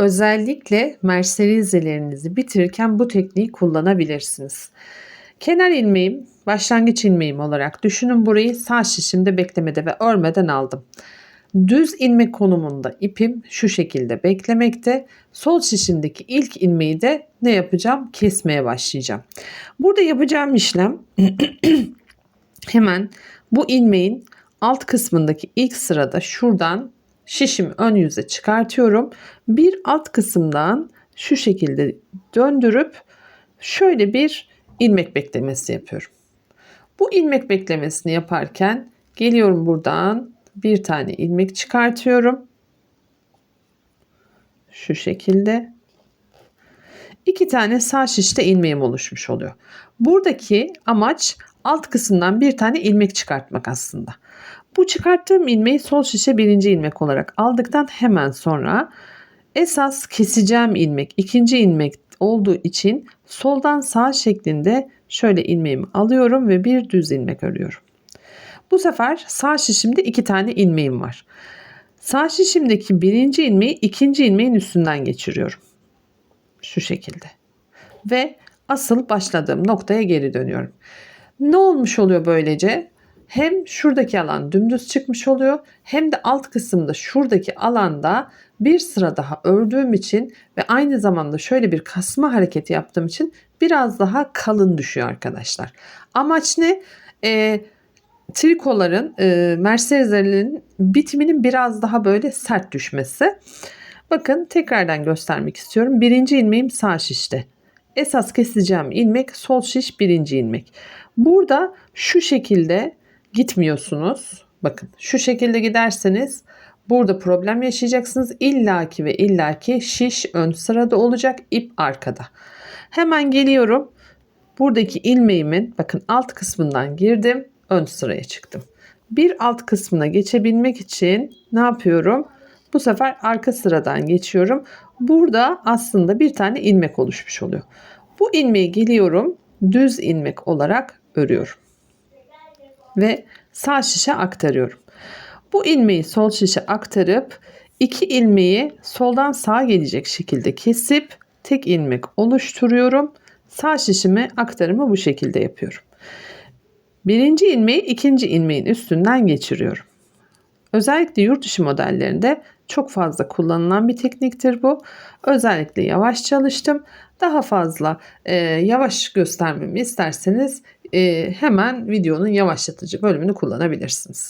Özellikle merserizelerinizi bitirirken bu tekniği kullanabilirsiniz. Kenar ilmeğim, başlangıç ilmeğim olarak düşünün burayı sağ şişimde beklemede ve örmeden aldım. Düz ilmek konumunda ipim şu şekilde beklemekte. Sol şişimdeki ilk ilmeği de ne yapacağım? Kesmeye başlayacağım. Burada yapacağım işlem hemen bu ilmeğin alt kısmındaki ilk sırada şuradan şişimi ön yüze çıkartıyorum. Bir alt kısımdan şu şekilde döndürüp şöyle bir ilmek beklemesi yapıyorum. Bu ilmek beklemesini yaparken geliyorum buradan bir tane ilmek çıkartıyorum. Şu şekilde. İki tane sağ şişte ilmeğim oluşmuş oluyor. Buradaki amaç alt kısımdan bir tane ilmek çıkartmak aslında. Bu çıkarttığım ilmeği sol şişe birinci ilmek olarak aldıktan hemen sonra esas keseceğim ilmek ikinci ilmek olduğu için soldan sağ şeklinde şöyle ilmeğimi alıyorum ve bir düz ilmek örüyorum. Bu sefer sağ şişimde iki tane ilmeğim var. Sağ şişimdeki birinci ilmeği ikinci ilmeğin üstünden geçiriyorum. Şu şekilde. Ve asıl başladığım noktaya geri dönüyorum. Ne olmuş oluyor böylece? Hem şuradaki alan dümdüz çıkmış oluyor hem de alt kısımda şuradaki alanda bir sıra daha ördüğüm için ve aynı zamanda şöyle bir kasma hareketi yaptığım için biraz daha kalın düşüyor arkadaşlar. Amaç ne? Ee, trikoların, e, mercerizlerin bitiminin biraz daha böyle sert düşmesi. Bakın tekrardan göstermek istiyorum. Birinci ilmeğim sağ şişte. Esas keseceğim ilmek sol şiş birinci ilmek. Burada şu şekilde gitmiyorsunuz. Bakın şu şekilde giderseniz burada problem yaşayacaksınız. İllaki ve illaki şiş ön sırada olacak, ip arkada. Hemen geliyorum. Buradaki ilmeğimin bakın alt kısmından girdim, ön sıraya çıktım. Bir alt kısmına geçebilmek için ne yapıyorum? Bu sefer arka sıradan geçiyorum. Burada aslında bir tane ilmek oluşmuş oluyor. Bu ilmeği geliyorum düz ilmek olarak örüyorum. Ve sağ şişe aktarıyorum. Bu ilmeği sol şişe aktarıp iki ilmeği soldan sağa gelecek şekilde kesip tek ilmek oluşturuyorum. Sağ şişime aktarımı bu şekilde yapıyorum. Birinci ilmeği ikinci ilmeğin üstünden geçiriyorum. Özellikle yurt dışı modellerinde çok fazla kullanılan bir tekniktir bu. Özellikle yavaş çalıştım. Daha fazla e, yavaş göstermemi isterseniz e, hemen videonun yavaşlatıcı bölümünü kullanabilirsiniz.